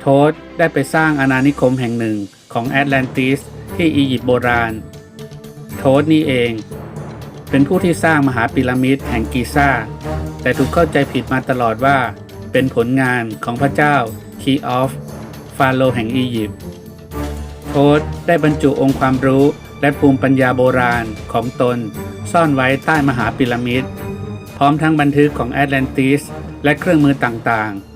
โทษได้ไปสร้างอาณานิคมแห่งหนึ่งของแอตแลนติสที่อียิปต์โบราณ โทษนี่เอง เป็นผู้ที่สร้างมหาพีระมิดแห่งกีซ่า แต่ถูกเข้าใจผิดมาตลอดว่า เป็นผลงานของพระเจ้าคีออฟฟาโรแห่งอียิปต์ โทษได้บรรจุองค์ความรู้และภูมิปัญญาโบราณของตนซ่อนไว้ใต้มหาพีระมิด พร้อมทั้งบันทึกของแอตแลนติสและเครื่องมือต่างๆ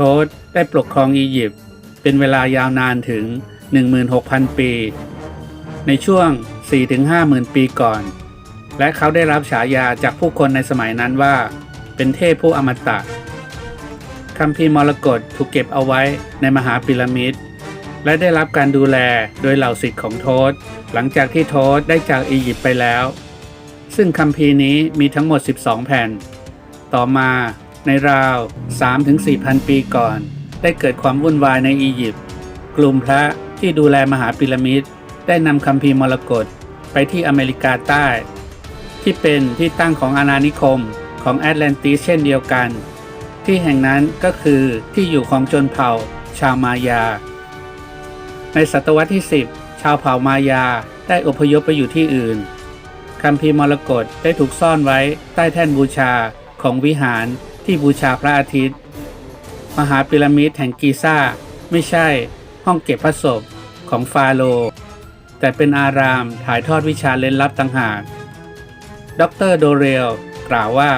ทษได้ปกครองอียิปต์เป็นเวลายาวนานถึง 16,000 ปี ในช่วง 4-5หมื่นปีก่อน และเขาได้รับฉายาจากผู้คนในสมัยนั้นว่า เป็นเทพผู้อมตะคัมภีร์มรกตถูกเก็บเอาไว้ในมหาพีระมิดและได้รับการดูแลโดยเหล่าศิษย์ของโทษหลังจากที่โทษได้จากอียิปต์ไปแล้ว ซึ่งคัมภีร์นี้มีทั้งหมด 12 แผ่น ต่อมา ในราว 3-4พันปีก่อน ได้เกิดความวุ่นวายในอียิปต์กลุ่มพระที่ดูแลมหาพีระมิดได้นำคัมภีร์มรกตไปที่อเมริกาใต้ ที่เป็นที่ตั้งของอาณานิคมของแอตแลนติสเช่นเดียวกัน ที่แห่งนั้นก็คือที่อยู่ของชนเผ่า ชาวมายา ในศตวรรษที่ 10 ชาวเผ่ามายาได้อพยพไปอยู่ที่อื่นคัมภีร์มรกตได้ถูกซ่อนไว้ใต้แท่นบูชาของวิหาร ที่บูชาพระอาทิตย์ มหาพีระมิดแห่งกีซ่า ไม่ใช่ห้องเก็บพระศพของฟาโรห์แต่เป็นอารามถ่ายทอดวิชาเล่นลับต่างหาก ดรโดเรลกล่าวว่า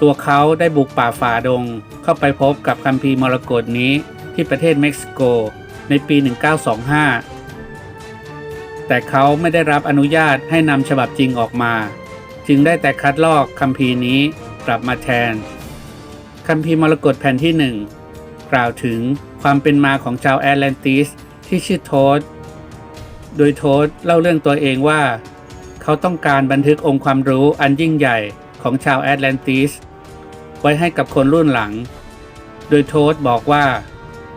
ตัวเขาได้บุกป่าฝ่าดงเข้าไปพบกับคัมภีร์มรกตนี้ที่ประเทศเม็กซิโกในปี 1925 แต่เขาไม่ได้รับอนุญาตให้นำฉบับจริงออกมา จึงได้แต่คัดลอกคัมภีร์นี้กลับมาแทน คัมภีร์มรกตแผ่นที่หนึ่งกล่าวถึงความเป็นมาของชาวแอตแลนติสที่ชื่อโทสโดยโทสเล่าเรื่องตัวเองว่า เขาต้องการบันทึกองค์ความรู้อันยิ่งใหญ่ของชาวแอตแลนติสไว้ให้กับคนรุ่นหลัง โดยโทสบอกว่า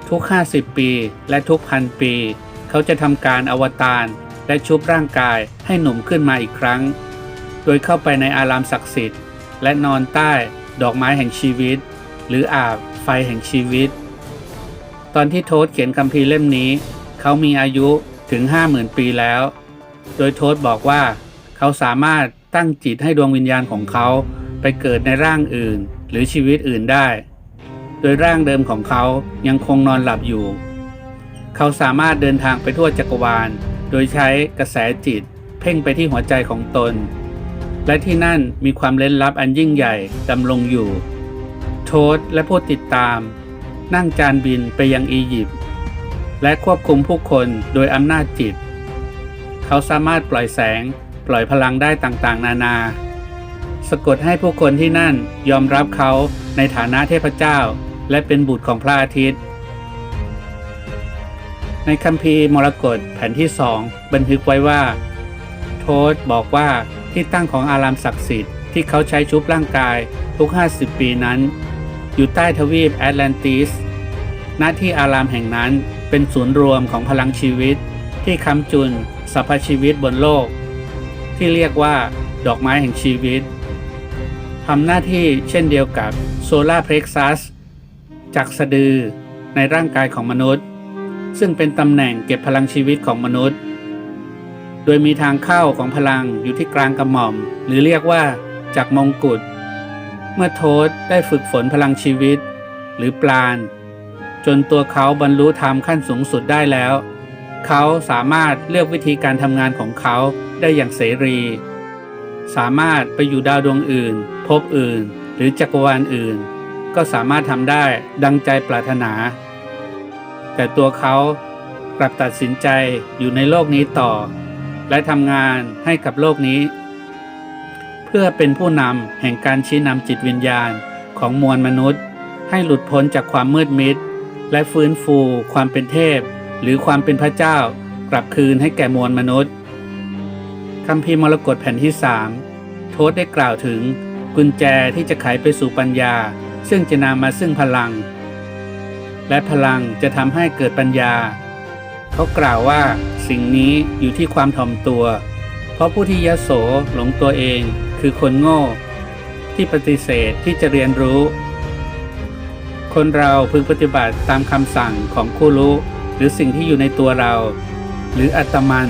ทุก 50 ปีและทุกพันปี เขาจะทำการอวตารและชุบร่างกายให้หนุ่มขึ้นมาอีกครั้ง โดยเข้าไปในอารามศักดิ์สิทธิ์ และนอนใต้ดอกไม้แห่งชีวิต หรืออาบไฟแห่งชีวิต ตอนที่โทสเขียนคัมภีร์เล่มนี้ เขามีอายุถึง 50,000 ปีแล้ว โดยโทสบอกว่า เขาสามารถตั้งจิตให้ดวงวิญญาณของเขาไปเกิดในร่างอื่น หรือชีวิตอื่นได้ โดยร่างเดิมของเขายังคงนอนหลับอยู่ เขาสามารถเดินทางไปทั่วจักรวาล โดยใช้กระแสจิต เพ่งไปที่หัวใจของตน และที่นั่นมีความเล้นลับอันยิ่งใหญ่ดำรงอยู่ โทสและผู้ติดตาม นั่งจานบินไปยังอียิปต์และควบคุมผู้คนโดยอำนาจจิต เขาสามารถปล่อยแสงปล่อยพลังได้ต่างๆ นานา สะกดให้ผู้คนที่นั่นยอมรับเขาในฐานะเทพเจ้า และเป็นบุตรของพระอาทิตย์ ในคัมภีร์มรกตแผ่นที่สองบันทึกไว้ว่า โทษบอกว่าที่ตั้งของอารามศักดิ์สิทธิ์ที่เขาใช้ชุบร่างกายทุก 50 ปีนั้น อยู่ใต้ทวีปแอตแลนติสณที่อารามแห่งนั้นเป็นศูนย์รวมของพลังชีวิต ที่ค้ำจุนสรรพชีวิตบนโลก ที่เรียกว่าดอกไม้แห่งชีวิตทำหน้าที่เช่นเดียวกับโซลาร์เพล็กซัสจากสะดือในร่างกายของมนุษย์ ซึ่งเป็นตำแหน่งเก็บพลังชีวิตของมนุษย์ โดยมีทางเข้าของพลังอยู่ที่กลางกระหม่อม หรือเรียกว่าจากมงกุฎ มื่อโทษได้ฝึกฝนพลังชีวิต หรือปราณ จนตัวเขาบรรลุธรรมขั้นสูงสุดได้แล้ว เขาสามารถเลือกวิธีการทำงานของเขาได้อย่างเสรี สามารถไปอยู่ดาวดวงอื่น พบอื่น หรือจักรวาลอื่น ก็สามารถทำได้ดังใจปรารถนา แต่ตัวเขากลับตัดสินใจอยู่ในโลกนี้ต่อ และทำงานให้กับโลกนี้ เพื่อเป็นผู้นำแห่งการชี้นำจิตวิญญาณของมวลมนุษย์ ให้หลุดพ้นจากความมืดมิด และฟื้นฟู ความเป็นเทพ หรือความเป็นพระเจ้ากลับคืนให้แก่มวลมนุษย์คัมภีมรกตแผ่นที่สามโทษได้กล่าวถึงกุญแจที่จะไขไปสู่ปัญญา ซึ่งจะนำมาซึ่งพลัง และพลังจะทำให้เกิดปัญญา เขากล่าวว่าสิ่งนี้อยู่ที่ความถ่อมตัว เพราะผู้ที่ยโสหลงตัวเอง คือคนโง่ ที่ปฏิเสธที่จะเรียนรู้ คนเราพึงปฏิบัติตามคำสั่งของคู่รู้ หรือสิ่งที่อยู่ในตัวเรา หรืออัตมัน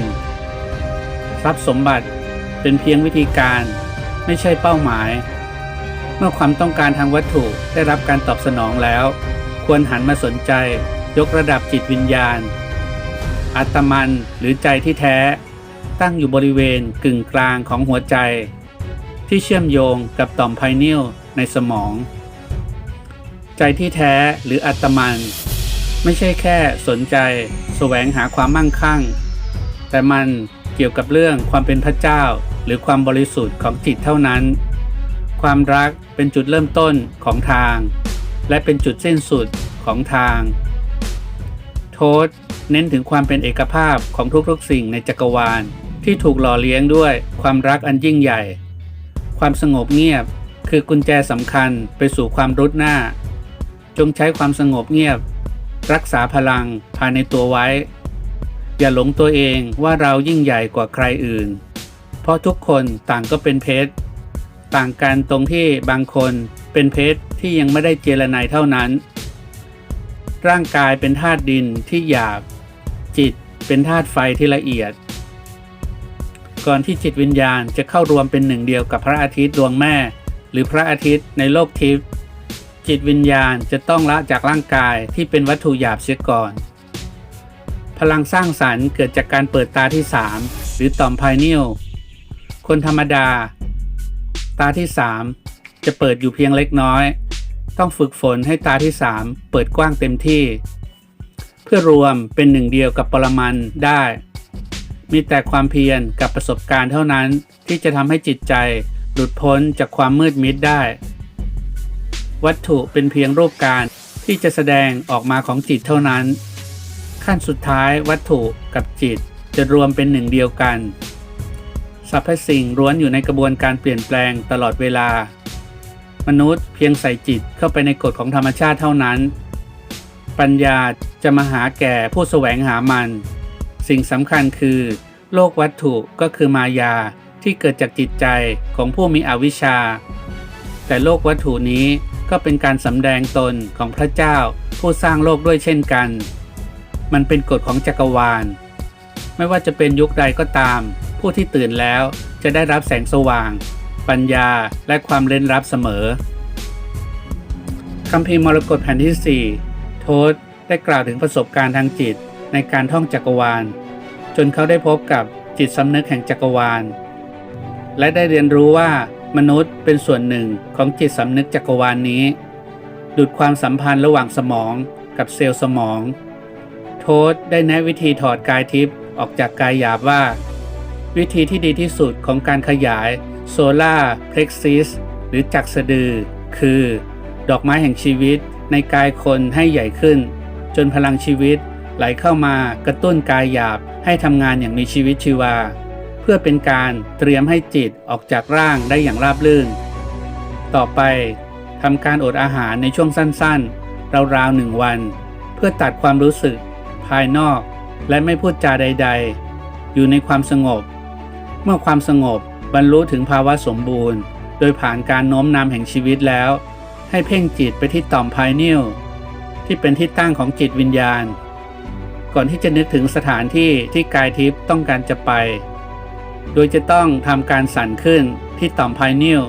ทรัพย์สมบัติเป็นเพียงวิธีการไม่ใช่เป้าหมาย เมื่อความต้องการทางวัตถุได้รับการตอบสนองแล้ว ควรหันมาสนใจ ยกระดับจิตวิญญาณ อัตมันหรือใจที่แท้ ตั้งอยู่บริเวณกึ่งกลางของหัวใจ ที่เชื่อมโยงกับต่อมไพเนียลในสมอง ใจที่แท้หรืออัตมัน ไม่ใช่แค่สนใจแสวงหาความมั่งคั่ง แต่มันเกี่ยวกับเรื่องความเป็นพระเจ้า หรือความบริสุทธิ์ของจิตเท่านั้น ความรักเป็นจุดเริ่มต้นของทาง และเป็นจุดสิ้นสุดของทาง โทษเน้นถึงความเป็นเอกภาพของทุกๆสิ่งในจักรวาลที่ถูกหล่อเลี้ยงด้วยความรักอันยิ่งใหญ่ ความสงบเงียบ คือกุญแจสำคัญไปสู่ความรุดหน้า จงใช้ความสงบเงียบ รักษาพลังภายในตัวไว้ อย่าหลงตัวเองว่าเรายิ่งใหญ่กว่าใครอื่น เพราะทุกคนต่างก็เป็นเพชรต่างกันตรงที่บางคนเป็นเพชรที่ยังไม่ได้เจรไนเท่านั้น ร่างกายเป็นธาตุดินที่หยาบ จิตเป็นธาตุไฟที่ละเอียด ก่อนที่จิตวิญญาณจะเข้ารวมเป็นหนึ่งเดียวกับพระอาทิตย์ดวงแม่ หรือพระอาทิตย์ในโลกทิพย์จิตวิญญาณจะต้องละจากร่างกายที่เป็นวัตถุหยาบเสียก่อน พลังสร้างสรรค์เกิดจากการเปิดตาที่ 3 หรือต่อมไพเนียลคนธรรมดา ตาที่ 3 จะเปิดอยู่เพียงเล็กน้อย ต้องฝึกฝนให้ตาที่ 3 เปิดกว้างเต็มที่ เพื่อรวมเป็นหนึ่งเดียวกับปรมันได้ มีแต่ความเพียรกับประสบการณ์เท่านั้น ที่จะทำให้จิตใจ หลุดพ้นจากความมืดมิดได้ วัตถุเป็นเพียงรูปการที่จะแสดงออกมาของจิตเท่านั้น ขั้นสุดท้ายวัตถุกับจิตจะรวมเป็นหนึ่งเดียวกันสรรพสิ่งล้วนอยู่ในกระบวนการเปลี่ยนแปลงตลอดเวลา มนุษย์เพียงใส่จิตเข้าไปในกฎของธรรมชาติเท่านั้น ปัญญาจะมาหาแก่ผู้แสวงหามัน สิ่งสำคัญคือ โลกวัตถุก็คือมายาที่เกิดจากจิตใจของผู้มีอวิชชา แต่โลกวัตถุนี้ก็เป็นการสำแดงตนของพระเจ้าผู้สร้างโลกด้วยเช่นกัน มันเป็นกฎของจักรวาล ไม่ว่าจะเป็นยุคใดก็ตาม ผู้ที่ตื่นแล้วจะได้รับแสงสว่าง ปัญญาและความเล่นรับเสมอคำพีร์มรกตแผ่นที่ 4 โทษได้กล่าวถึงประสบการณ์ทางจิต ในการท่องจักรวาล จนเขาได้พบกับจิตสำนึกแห่งจักรวาล และได้เรียนรู้ว่ามนุษย์เป็นส่วนหนึ่งของจิตสำนึกจักรวาลนนี้ ดุดความสัมพันธ์ระหว่างสมองกับเซลล์สมอง โทษได้แนะวิธีถอดกายทิพย์ออกจากกายหยาบว่า วิธีที่ดีที่สุดของการขยายโซล่าเพล็กซิสหรือจักรสะดือ คือ ดอกไม้แห่งชีวิตในกายคนให้ใหญ่ขึ้น จนพลังชีวิต ไหลเข้ามากระตุ้นกายหยาบให้ทำงานอย่างมีชีวิตชีวา เพื่อเป็นการเตรียมให้จิตออกจากร่างได้อย่างราบรื่น ต่อไปทำการอดอาหารในช่วงสั้นๆ ราวๆหนึ่งวัน เพื่อตัดความรู้สึก ภายนอกและไม่พูดจาใด ๆ อยู่ในความสงบ เมื่อความสงบบรรลุถึงภาวะสมบูรณ์ โดยผ่านการโน้มนำแห่งชีวิตแล้ว ให้เพ่งจิตไปที่ต่อมพายนิลที่เป็นที่ตั้งของจิตวิญญาณ ก่อนที่จะนึกถึงสถานที่ที่กายทิพย์ต้องการจะไป โดยจะต้องทำการสั่นขึ้นที่ต่อมพายนิล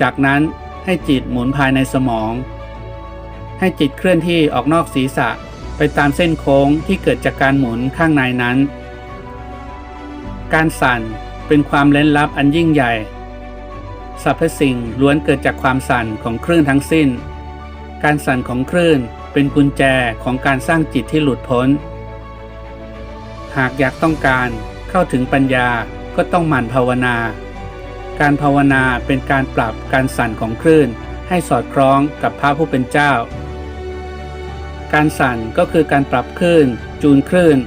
จากนั้นให้จิตหมุนภายในสมอง ให้จิตเคลื่อนที่ออกนอกศีรษะไปตามเส้นโค้งที่เกิดจากการหมุนข้างในนั้น การสั่นเป็นความเล้นลับอันยิ่งใหญ่สรรพสิ่งล้วนเกิดจากความสั่นของคลื่นทั้งสิ้น การสั่นของคลื่นเป็นกุญแจของการสร้างจิตที่หลุดพ้น หากอยากต้องการเข้าถึงปัญญาก็ต้องหมั่นภาวนา การภาวนาเป็นการปรับการสั่นของคลื่น ให้สอดคล้องกับพระผู้เป็นเจ้า การสั่นก็คือการปรับคลื่น จูนคลื่น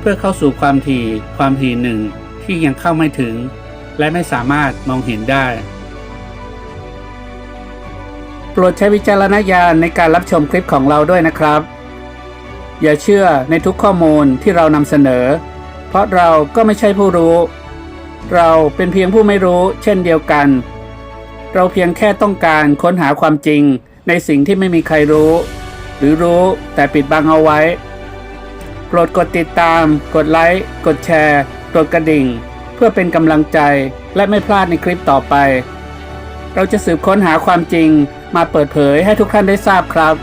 เพื่อเข้าสู่ความถี่ความถี่หนึ่งที่ยังเข้าไม่ถึง และไม่สามารถมองเห็นได้ โปรดใช้วิจารณญาณในการรับชมคลิปของเราด้วยนะครับ อย่าเชื่อในทุกข้อมูลที่เรานำเสนอ เพราะเราก็ไม่ใช่ผู้รู้ เราเป็นเพียงผู้ไม่รู้ เช่นเดียวกัน เราเพียงแค่ต้องการค้นหาความจริงในสิ่งที่ไม่มีใครรู้ หรือรู้แต่ปิดบังเอาไว้ โปรดกดติดตาม กดไลค์ กดแชร์ กดกระดิ่ง เพื่อเป็นกำลังใจและไม่พลาดในคลิปต่อไป เราจะสืบค้นหาความจริงมาเปิดเผยให้ทุกท่านได้ทราบครับ